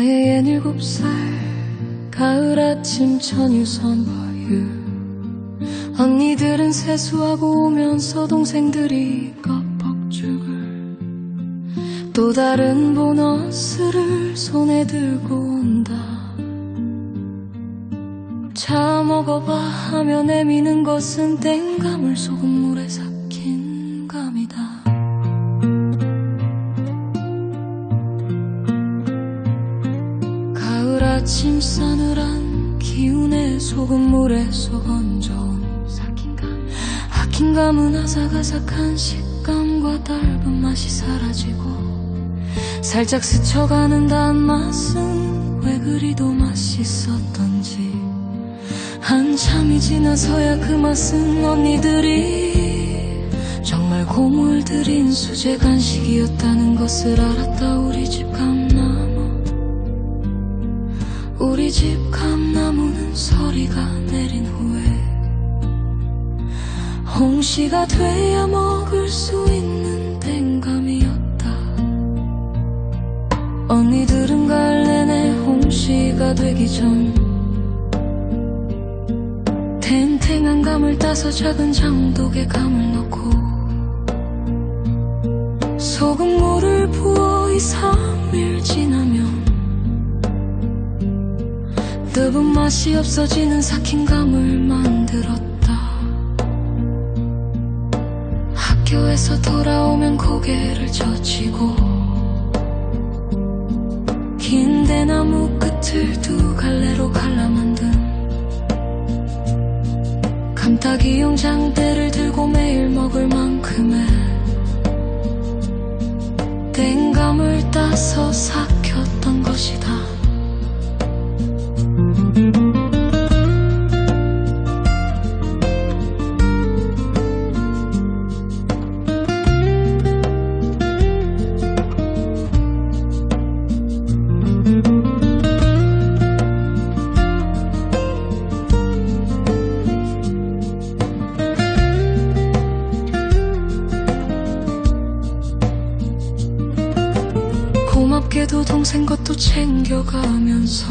나의 예닐곱 살 가을 아침 천유선 바유. 언니들은 세수하고 오면서 동생들이 껌뻑죽을. 또 다른 보너스를 손에 들고 온다. 차 먹어봐 하며 내미는 것은 땡가물 소금물에 삭힌 감이다. 아침 싸늘한 기운에 소금물에 속언져온 삭힌감. 삭힌감은 아삭아삭한 식감과 달분 맛이 사라지고 살짝 스쳐가는 단맛은 왜 그리도 맛있었던지. 한참이 지나서야 그 맛은 언니들이 정말 고물 들인 수제 간식이었다는 것을 알았다 우리 집 감나무 우리 집 감나무는 서리가 내린 후에 홍시가 돼야 먹을 수 있는 땡감이었다. 언니들은 내내 홍시가 되기 전 탱탱한 감을 따서 작은 장독에 감을 넣고 소금물을 부어 2, 3일 지나면 뜨분 맛이 없어지는 삭힌 감을 만들었다. 학교에서 돌아오면 고개를 젖히고 긴 대나무 끝을 두 갈래로 갈라 만든 감타기용 장대를 들고 매일 먹을 만큼의 땡감을 고맙게도 동생 것도 챙겨가면서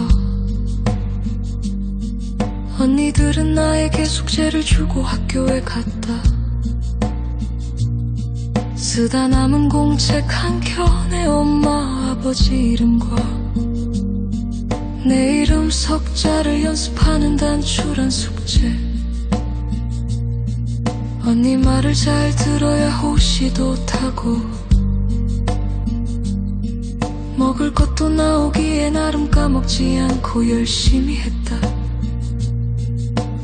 언니들은 나에게 숙제를 주고 학교에 갔다. 쓰다 남은 공책 한 켠에 엄마 아버지 이름과 내 이름 석자를 연습하는 단출한 숙제. 언니 말을 잘 들어야 호시도 타고 먹을 것도 나오기에 나름 까먹지 않고 열심히 했다.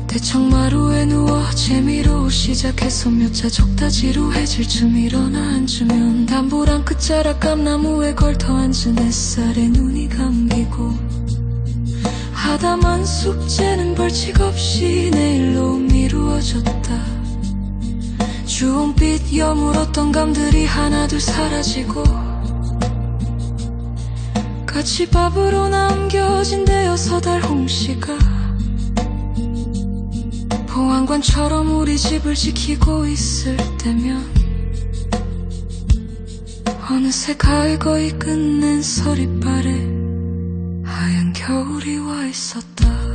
대청마루에 누워 재미로 시작해서 몇 차 적다 지루해질 쯤 일어나 앉으면 담보랑 끝자락 감나무에 걸터 앉은 햇살에 눈이 감기고 하다만 숙제는 벌칙 없이 내일로 미루어졌다. 주홍빛 여물었던 감들이 하나둘 사라지고 같이 밥으로 남겨진 대여섯 알 홍씨가 보안관처럼 우리 집을 지키고 있을 때면 어느새 가을 거의 끝낸 서리발에 하얀 겨울이 와 있었다.